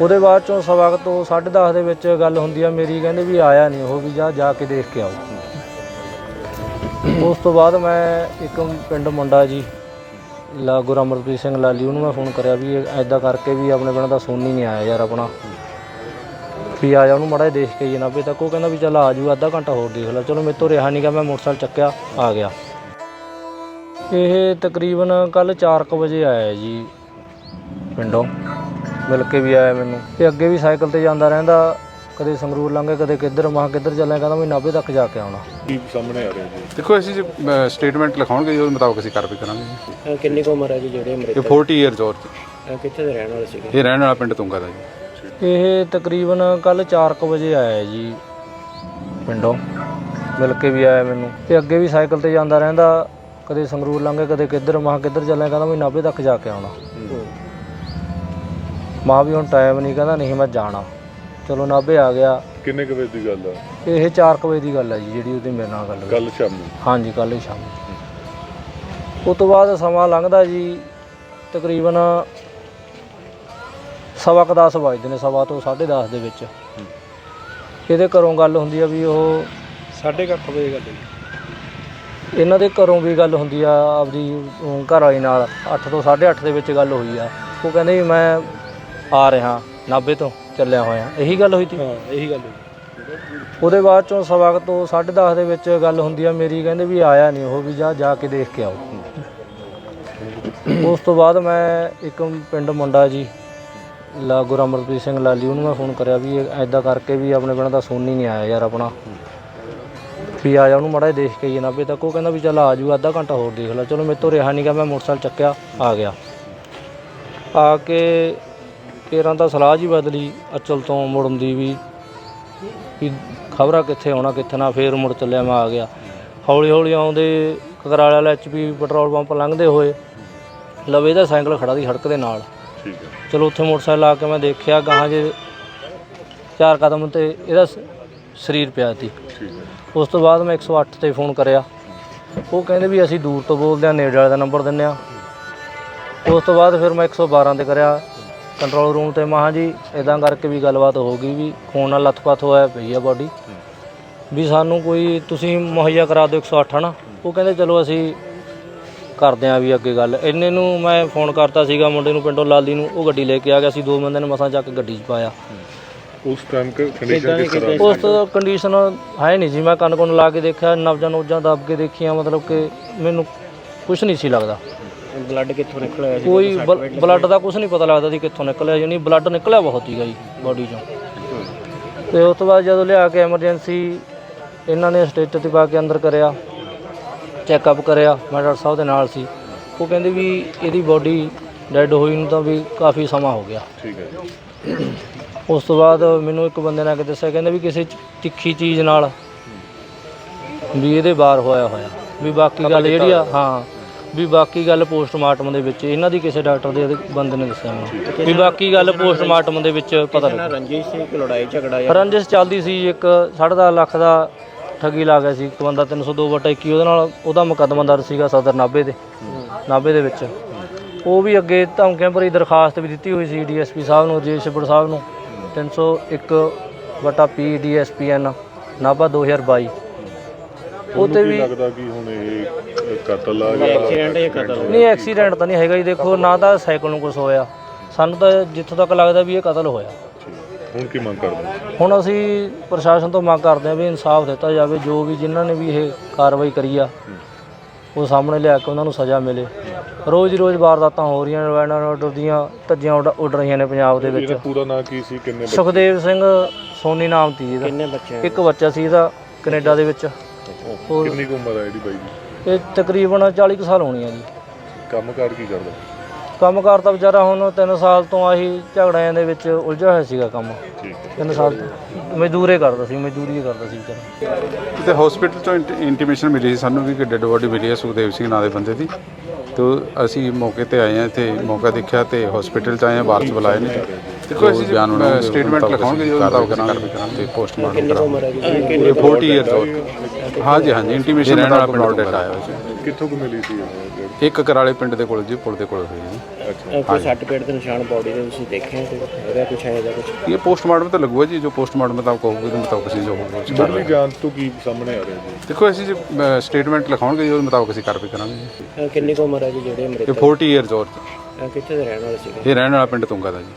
ਉਹਦੇ ਬਾਅਦ ਚੋਂ ਸਵਾ ਕੁ ਤੋਂ 10:30 ਦੇ ਵਿੱਚ ਗੱਲ ਹੁੰਦੀ ਆ, ਮੇਰੀ ਕਹਿੰਦੇ ਵੀ ਆਇਆ ਨਹੀਂ ਉਹ ਵੀ ਜਾ ਜਾ ਕੇ ਦੇਖ ਕੇ ਆਓ। ਉਸ ਤੋਂ ਬਾਅਦ ਮੈਂ ਇੱਕ ਪਿੰਡ ਮੁੰਡਾ ਜੀ, ਲਾ ਗੁਰੂ ਅਮਰਪ੍ਰੀਤ ਸਿੰਘ ਲਾਲੀ, ਉਹਨੂੰ ਮੈਂ ਫੋਨ ਕਰਿਆ ਵੀ ਐਦਾਂ ਕਰਕੇ ਵੀ ਆਪਣੇ ਪਿੰਡ ਦਾ ਸੋਨੀ ਨਹੀਂ ਆਇਆ ਯਾਰ ਆਪਣਾ। ਵੀ ਆ ਜਾ ਉਹਨੂੰ ਮੜਾ ਦੇਖ ਕੇ ਜੀ ਨਾਭੇ ਤੱਕ ਉਹ ਕਹਿੰਦਾ ਵੀ ਚੱਲ ਆ ਜੂ, ਅੱਧਾ ਘੰਟਾ ਹੋਰ ਦੇਖ ਲੈ। ਚਲੋ ਮੇਰੇ ਤੋਂ ਰਿਹਾ ਨਹੀਂ ਗਾ, ਮੈਂ ਮੋਟਰਸਾਈਕਲ ਚੱਕਿਆ, ਆ ਗਿਆ। ਇਹ ਤਕਰੀਬਨ ਕੱਲ 4:00 ਵਜੇ ਆਇਆ ਜੀ ਪਿੰਡੋਂ। ਮਿਲ ਕੇ ਵੀ ਆਇਆ ਮੈਨੂੰ। ਤੇ ਅੱਗੇ ਵੀ ਸਾਈਕਲ ਤੇ ਜਾਂਦਾ ਰਹਿੰਦਾ ਕਦੇ ਸੰਗਰੂਰ ਲੰਘੇ ਕਦੇ ਕਿੱਧਰ ਮਾਹ ਕਿੱਧਰ ਚੱਲਿਆ ਕਹਿੰਦਾ ਮੈਂ ਨਾਭੇ ਤੱਕ ਜਾ ਕੇ ਆਉਣਾ। ਕੀ ਸਾਹਮਣੇ ਆ ਰਿਹਾ ਜੀ? ਦੇਖੋ ਅਸੀਂ ਜੇ ਸਟੇਟਮੈਂਟ ਲਿਖਾਉਣਗੇ ਜੀ, ਉਹਦੇ ਮੁਤਾਬਕ ਅਸੀਂ ਕਾਰਵਾਈ ਕਰਾਂਗੇ ਜੀ। ਅਹ ਕਿੰਨੀ ਕੁ ਉਮਰ ਹੈ ਜੀ ਜਿਹੜੇ ਇਹ ਮ੍ਰਿਤਕ 40 ਇਅਰਸ ਔਰ ਅਹ ਕਿੱਥੇ ਦੇ ਰਹਿਣ ਵਾਲੇ ਸੀਗੇ? ਇਹ ਰਹਿਣ ਵਾਲਾ ਪਿੰਡ ਤੁੰਗਾ ਦਾ ਜੀ। ਇਹ ਤਕਰੀਬਨ ਕੱਲ 4:00 ਵਜੇ ਆਇਆ ਜੀ ਪਿੰਡੋਂ। ਮਿਲ ਕੇ ਵੀ ਆਇਆ ਮੈਨੂੰ। ਤੇ ਅੱਗੇ ਵੀ ਸਾਈਕਲ ਤੇ ਜਾਂਦਾ ਰਹਿੰਦਾ ਕਦੇ ਸੰਗਰੂਰ ਲੰਘੇ ਕਦੇ ਕਿੱਧਰ ਮਾਹ ਕਿੱਧਰ ਚੱਲਿਆ ਕਹਿੰਦਾ ਮੈਂ ਨਾਭੇ ਤੱਕ ਜਾ ਕੇ ਆਉਣਾ। ਮਾਂ ਵੀ ਹੁਣ ਟਾਈਮ ਨਹੀਂ ਕਹਿੰਦਾ ਨਹੀਂ ਮੈਂ ਜਾਣਾ। ਚਲੋ ਨਾਭੇ ਆ ਗਿਆ। ਕਿੰਨੇ ਕੁ ਵਜੇ ਦੀ ਗੱਲ ਆ? ਇਹ 4:00 ਵਜੇ ਦੀ ਗੱਲ ਹੈ ਜੀ ਜਿਹੜੀ ਉਹਦੀ ਮੇਰੇ ਨਾਲ ਗੱਲ ਹੋਈ। ਕੱਲ ਸ਼ਾਮੀ? ਹਾਂਜੀ ਕੱਲ੍ਹ ਹੀ ਸ਼ਾਮ। ਉਸ ਤੋਂ ਬਾਅਦ ਸਮਾਂ ਲੰਘਦਾ ਜੀ ਤਕਰੀਬਨ ਸਵਾ ਕੁ ਦਸ ਵੱਜਦੇ ਨੇ ਸਵਾ ਤੋਂ 10:30 ਦੇ ਵਿੱਚ। ਇਹਦੇ ਘਰੋਂ ਗੱਲ ਹੁੰਦੀ ਆ ਵੀ ਉਹ ਸਾਢੇ ਕੁ ਅੱਠ ਵਜੇ ਗੱਲ ਇਹਨਾਂ ਦੇ ਘਰੋਂ ਵੀ ਗੱਲ ਹੁੰਦੀ ਆ ਆਪਦੀ ਅਮ, ਘਰ ਵਾਲੀ ਨਾਲ। 8 ਤੋਂ 8:30 ਦੇ ਵਿੱਚ ਗੱਲ ਹੋਈ ਆ। ਉਹ ਕਹਿੰਦੇ ਵੀ ਮੈਂ ਆ ਰਿਹਾ ਨਾਭੇ ਤੋਂ ਚੱਲਿਆ ਹੋਇਆ। ਇਹੀ ਗੱਲ ਹੋਈ ਸੀ ਹਾਂ ਇਹੀ ਗੱਲ ਹੋਈ। ਉਹਦੇ ਬਾਅਦ ਚੋਂ ਸਵਾ ਕੁ ਤੋਂ 10:30 ਦੇ ਵਿੱਚ ਗੱਲ ਹੁੰਦੀ ਆ ਮੇਰੀ ਕਹਿੰਦੇ ਵੀ ਆਇਆ ਨਹੀਂ ਉਹ ਵੀ ਜਾ ਜਾ ਕੇ ਦੇਖ ਕੇ ਆਓ। ਉਸ ਤੋਂ ਬਾਅਦ ਮੈਂ ਇੱਕ ਪਿੰਡ ਮੁੰਡਾ ਜੀ ਲਾ ਗੁਰੂ ਅਮਰਪ੍ਰੀਤ ਸਿੰਘ ਲਾਲੀ ਉਹਨੂੰ ਮੈਂ ਫੋਨ ਕਰਿਆ ਵੀ ਐਦਾਂ ਕਰਕੇ ਵੀ ਆਪਣੇ ਪਿੰਡ ਦਾ ਸੋਨੀ ਨਹੀਂ ਆਇਆ ਯਾਰ ਆਪਣਾ। ਵੀ ਆ ਜਾ ਉਹਨੂੰ ਮੜਾ ਦੇਖ ਕੇ ਜੀ ਨਾਭੇ ਤੱਕ। ਉਹ ਕਹਿੰਦਾ ਵੀ ਚੱਲ ਆ ਜੂ ਅੱਧਾ ਘੰਟਾ ਹੋਰ ਦੇਖ ਲੈ। ਚਲੋ ਮੇਰੇ ਤੋਂ ਰਿਹਾ ਨਹੀਂ ਗਾ ਮੈਂ ਮੋਟਰਸਾਈਕਲ ਚੱਕਿਆ ਆ ਗਿਆ। ਆ ਕੇ ਕੇਰਾਂ ਤਾਂ ਸਲਾਹ ਜੀ ਬਦਲੀ ਅਚਲ ਤੋਂ ਮੁੜਨ ਦੀ ਵੀ ਵੀ ਖਬਰਾਂ ਕਿੱਥੇ ਆਉਣਾ ਕਿੱਥੇ ਨਾ ਫੇਰ ਮੁੜ ਚੱਲਿਆ ਮੈਂ ਆ ਗਿਆ। ਹੌਲੀ ਹੌਲੀ ਆਉਂਦੇ ਕਕਰਾਲੇ ਵਾਲਾ ਐਚਪੀ ਪੈਟਰੋਲ ਪੰਪ ਲੰਘਦੇ ਹੋਏ ਲਵੇ ਦਾ ਸਾਈਕਲ ਖੜਾ ਦੀ ਸੜਕ ਦੇ ਨਾਲ। ਠੀਕ ਹੈ। ਚਲੋ ਉੱਥੇ ਮੋਟਰਸਾਈਕਲ ਆ ਕੇ ਮੈਂ ਦੇਖਿਆ ਗਾਹਾਂ ਜੇ ਚਾਰ ਕਦਮ ਤੇ ਇਹਦਾ ਸ- ਸਰੀਰ ਪਿਆ ਸੀ। ਠੀਕ ਹੈ। ਉਸ ਤੋਂ ਬਾਅਦ ਮੈਂ 108 ਤੇ ਫੋਨ ਕਰਿਆ। ਉਹ ਕਹਿੰਦੇ ਵੀ ਅਸੀਂ ਦੂਰ ਤੋਂ ਬੋਲਦੇ ਆ ਨੇੜੇ ਵਾਲੇ ਦਾ ਨੰਬਰ ਦਿੰਨੇ ਆ ਉਸ ਤੋਂ ਬਾਅਦ ਫਿਰ ਮੈਂ 112 ਤੇ ਕਰਿਆ। ਕੰਟਰੋਲ ਰੂਮ ਤੇ ਮਹਾਂ ਜੀ ਇਦਾਂ ਕਰਕੇ ਵੀ ਗੱਲਬਾਤ ਹੋ ਗਈ ਵੀ ਖੂਨ ਨਾਲ ਲੱਥਪੱਥ ਹੋਇਆ ਪਈ ਆ ਬਾਡੀ ਵੀ ਸਾਨੂੰ ਕੋਈ ਤੁਸੀਂ ਮੁਹੱਈਆ ਕਰਾ ਦਿਓ 108 ਹਨਾ? ਉਹ ਕਹਿੰਦੇ ਚਲੋ ਅਸੀਂ ਕਰਦੇ ਆ ਵੀ ਅੱਗੇ ਗੱਲ। ਇੰਨੇ ਨੂੰ ਮੈਂ ਫੋਨ ਕਰਤਾ ਸੀਗਾ ਮੁੰਡੇ ਨੂੰ ਪਿੰਡੋਂ ਲਾਲੀ ਨੂੰ ਉਹ ਗੱਡੀ ਲੈ ਕੇ ਆ ਗਿਆ ਸੀ ਦੋ ਬੰਦੇ ਨੇ ਮਸਾਂ ਚੱਕ ਕੇ ਗੱਡੀ 'ਚ ਪਾਇਆ। ਉਸ ਟਾਈਮ ਕੰਡੀਸ਼ਨ ਕਿਸ ਤਰ੍ਹਾਂ ਉਸ ਤੋਂ ਕੰਡੀਸ਼ਨ ਹੈ ਨਹੀਂ ਜੀ ਮੈਂ ਕੰਨ ਕੋਨ ਲਾ ਕੇ ਦੇਖਿਆ ਨਬਜਾਂ ਨੋਜਾਂ ਦੱਬ ਕੇ ਦੇਖੀਆਂ ਮਤਲਬ ਕਿ ਮੈਨੂੰ ਕੁਝ ਨਹੀਂ ਸੀ ਲੱਗਦਾ। ਬਲੱਡ ਕਿੱਥੋਂ ਨਿਕਲਿਆ ਜੀ ਕੋਈ ਬਲੱਡ ਦਾ ਕੁਝ ਨਹੀਂ ਪਤਾ ਲੱਗਦਾ ਸੀ ਕਿੱਥੋਂ ਨਿਕਲਿਆ ਯਾਨੀ ਬਲੱਡ ਨਿਕਲਿਆ ਬਹੁਤ ਸੀਗਾ ਜੀ ਬਾਡੀ ਚੋਂ। ਤੇ ਉਸ ਤੋਂ ਬਾਅਦ ਜਦੋਂ ਲਿਆ ਕੇ ਐਮਰਜੈਂਸੀ ਇਹਨਾਂ ਨੇ ਸਟੇਟ ਤੇ ਪਾ ਕੇ ਅੰਦਰ ਕਰਿਆ ਚੈੱਕਅਪ ਕਰਿਆ ਮੈਂ ਡਾਕਟਰ ਸਾਹਿਬ ਦੇ ਨਾਲ ਸੀ। ਉਹ ਕਹਿੰਦੇ ਵੀ ਇਹਦੀ ਬਾਡੀ ਡੈੱਡ ਹੋਈ ਨੂੰ ਤਾਂ ਵੀ ਕਾਫੀ ਸਮਾਂ ਹੋ ਗਿਆ। ਠੀਕ ਹੈ ਜੀ। ਉਸ ਤੋਂ ਬਾਅਦ ਮੈਨੂੰ ਇੱਕ ਬੰਦੇ ਨੇ ਆ ਕੇ ਦੱਸਿਆ ਕਹਿੰਦੇ ਵੀ ਕਿਸੇ ਚ- ਤਿੱਖੀ ਚੀਜ਼ ਨਾਲ ਵੀ ਇਹਦੇ ਬਾਹਰ ਹੋਇਆ ਹੋਇਆ। ਵੀ ਬਾਕੀ ਗੱਲ ਜਿਹੜੀ ਆ ਹਾਂ। ਵੀ ਬਾਕੀ ਗੱਲ ਪੋਸਟਮਾਰਟਮ ਦੇ ਵਿੱਚ ਇਹਨਾਂ ਦੀ ਕਿਸੇ ਡਾਕਟਰ ਦੇ ਬੰਦੇ ਨੇ ਦੱਸਿਆ ਮੈਨੂੰ। ਵੀ ਬਾਕੀ ਗੱਲ ਪੋਸਟਮਾਰਟਮ ਦੇ ਵਿੱਚ ਪਤਾ ਲੱਗਾ। ਰੰਜਿਸ਼ ਸੀ? ਕਿ ਲੜਾਈ ਝਗੜਾ ਜਾਂ ਰੰਜਿਸ਼ ਚੱਲਦੀ ਸੀ ਇੱਕ 10.5 ਲੱਖ ਦਾ ਠੱਗੀ ਲਾ ਗਿਆ ਸੀ ਇੱਕ ਬੰਦਾ 302 ਵਟਾ 21 ਉਹਦੇ ਨਾਲ ਉਹਦਾ ਮੁਕੱਦਮਾ ਦਰਜ ਸੀਗਾ ਸਦਰ ਨਾਭੇ ਦੇ ਨਾਭੇ ਦੇ ਵਿੱਚ। ਉਹ ਵੀ ਅੱਗੇ ਧਮਕੀਆਂ ਭਰੀ ਦਰਖਾਸਤ ਵੀ ਦਿੱਤੀ ਹੋਈ ਸੀ ਡੀਐਸਪੀ ਸਾਹਿਬ ਨੂੰ ਰਜੇਸ਼ ਛਿੱਬੜ ਸਾਹਿਬ ਨੂੰ 301 ਵਟਾ ਪੀ ਡੀਐਸਪੀਐਨ ਨਾਭਾ 2022 ਉਹ ਤੇ ਵੀ ਲੱਗਦਾ ਕਿ ਹੁਣ ਇਹ ਕਤਲ ਆ ਜਾਂ ਐਕਸੀਡੈਂਟ ਜਾਂ ਕਤਲ ਹੋਇਆ ਨਹੀਂ ਐਕਸੀਡੈਂਟ ਤਾਂ ਨਹੀਂ ਹੈਗਾ ਜੀ ਦੇਖੋ ਨਾ ਤਾਂ ਸਾਈਕਲ ਨੂੰ ਕੁਝ ਹੋਇਆ। ਸਾਨੂੰ ਤਾਂ ਜਿੱਥੋਂ ਤੱਕ ਲੱਗਦਾ ਵੀ ਇਹ ਕਤਲ ਹੋਇਆ। ਹੁਣ ਕੀ ਮੰਗ ਕਰਦੇ ਹੁਣ ਅਸੀਂ ਪ੍ਰਸ਼ਾਸਨ ਤੋਂ ਮੰਗ ਕਰਦੇ ਹਾਂ ਵੀ ਇਨਸਾਫ ਦਿੱਤਾ ਜਾਵੇ ਜੋ ਵੀ ਜਿਨ੍ਹਾਂ ਨੇ ਵੀ ਇਹ ਕਾਰਵਾਈ ਕਰੀ ਆ ਉਹ ਸਾਹਮਣੇ ਲਿਆ ਕੇ ਉਹਨਾਂ ਨੂੰ ਸਜ਼ਾ ਮਿਲੇ। ਰੋਜ਼ ਹੀ ਰੋਜ਼ ਵਾਰਦਾਤਾਂ ਹੋ ਰਹੀਆਂ ਨੇ ਵੈਨਾਂ ਆਰਡਰ ਦੀਆਂ ਧੱਜੀਆਂ ਉੱਡ ਰਹੀਆਂ ਨੇ ਪੰਜਾਬ ਦੇ ਵਿੱਚ। ਇਹਦਾ ਪੂਰਾ ਨਾਂ ਕੀ ਸੀ? ਕਿੰਨੇ ਬੱਚੇ? ਸੁਖਦੇਵ ਸਿੰਘ ਸੋਨੀ ਨਾਮ ਸੀ ਇਹਦਾ। ਕਿੰਨੇ ਬੱਚੇ ਆ? ਇੱਕ ਬੱਚਾ ਸੀ ਇਹਦਾ ਕੈਨੇਡਾ ਦੇ ਵਿੱਚ। ਹੋਰ? ਕਿੰਨੀ ਕੁ ਉਮਰ ਹੈ ਇਹਦੀ ਬਾਈ ਦੀ? ਇਹ ਤਕਰੀਬਨ 40 ਕੁ ਸਾਲ ਹੋਣੀ ਆ ਜੀ। ਕੰਮਕਾਰ ਕੀ ਕਰਦਾ? ਕੰਮਕਾਰ ਤਾਂ ਵਿਚਾਰਾ ਹੁਣ 3 ਸਾਲ ਤੋਂ ਆਹੀ ਝਗੜਿਆਂ ਦੇ ਵਿੱਚ ਉਲਝਿਆ ਹੋਇਆ ਸੀਗਾ ਕੰਮ। ਠੀਕ ਹੈ। 3 ਸਾਲ ਤੋਂ। ਮਜ਼ਦੂਰੇ ਕਰਦਾ ਸੀ ਮਜ਼ਦੂਰੀ ਹੀ ਕਰਦਾ ਸੀ ਵਿਚਾਰਾ। ਤੇ ਹਸਪੀਟਲ ਤੋਂ ਇੰਟੀਮੇਸ਼ਨ ਮਿਲੀ ਸੀ ਸਾਨੂੰ ਵੀ ਕਿ ਡੈੱਡ ਬੋਡੀ ਮਿਲੀ ਹੈ ਸੁਖਦੇਵ ਸਿੰਘ ਨਾਂ ਦੇ ਬੰਦੇ ਦੀ। ਤੇ ਅਸੀਂ ਮੌਕੇ ਤੇ ਆਏ ਹਾਂ ਇੱਥੇ ਮੌਕਾ ਦੇਖਿਆ ਤੇ ਹਸਪੀਟਲ ਚ ਆਏ ਹਾਂ ਬਾਰਸ ਬੁਲਾਏ ਨੇ। ਦੇਖੋ ਅਸੀਂ ਬਿਆਨ ਬਣਾਉਂਗੇ ਸਟੇਟਮੈਂਟ ਲਿਖਾਉਂਗੇ ਜੀ ਉਹਦੇ ਮੁਤਾਬਕ ਅਸੀਂ ਕਾਰਵਾਈ ਕਰਾਂਗੇ ਤੇ ਪੋਸਟਮਾਰਟਮ ਕਿੰਨੀ ਕੁ ਉਮਰ ਹੈ ਜੀ ਕਰਾਂਗੇ ਇਹ 40 ਇਅਰਸ ਹੋ ਹਾਂਜੀ ਹਾਂਜੀ ਇੰਟੀਮੇਸ਼ਨ ਰਹਿਣ ਵਾਲਾ ਪਿੰਡ ਡੈਟ ਆਇਆ ਹੋਇਆ ਸੀ। ਕਿੱਥੋਂ ਕੁ ਮਿਲੀ ਸੀ ਇੱਕ ਕਰਾਲੇ ਪਿੰਡ ਦੇ ਕੋਲ ਜੀ ਪੁਲ ਦੇ ਕੋਲ ਹੋਈ ਜੀ। ਕੋਈ ਸੱਟ ਪੇਟ ਦੇ ਨਿਸ਼ਾਨ ਬਾਡੀ ਦੇ ਤੁਸੀਂ ਦੇਖੇ ਤੇ ਇਹਦਾ ਕੁਛ ਹੈ ਇਹਦਾ ਕੁਛ? ਇਹ ਪੋਸਟਮਾਰਟਮ ਤਾਂ ਲੱਗੂਗਾ ਜੀ ਜੋ ਪੋਸਟਮਾਰਟਮ ਮੁਤਾਬਕ ਹੋਊਗਾ ਉਹਦੇ ਮੁਤਾਬਕ ਅਸੀਂ ਜੋ ਹੋਊਗਾ ਮੁੱਢਲੀ ਜਾਂਚ ਤੋਂ ਕੀ ਸਾਹਮਣੇ ਆ ਰਿਹਾ ਜੀ? ਦੇਖੋ ਅਸੀਂ ਜੀ ਸਟੇਟਮੈਂਟ ਲਿਖਾਉਣਗੇ ਜੀ ਉਹਦੇ ਮੁਤਾਬਕ ਅਸੀਂ ਕਾਰਵਾਈ ਕਰਾਂਗੇ ਜੀ। ਕਿੰਨੀ ਕੁ ਉਮਰ ਹੈ ਜੀ ਜਿਹੜੇ ਇਹ ਮ੍ਰਿਤਕ 40 ਇਅਰਸ ਔਰ ਕਿੱਥੇ ਦੇ ਰਹਿਣ ਵਾਲੇ ਸੀਗੇ? ਇਹ ਰਹਿਣ ਵਾਲਾ ਪਿੰਡ ਤੁੰਗਾ ਦਾ ਜੀ।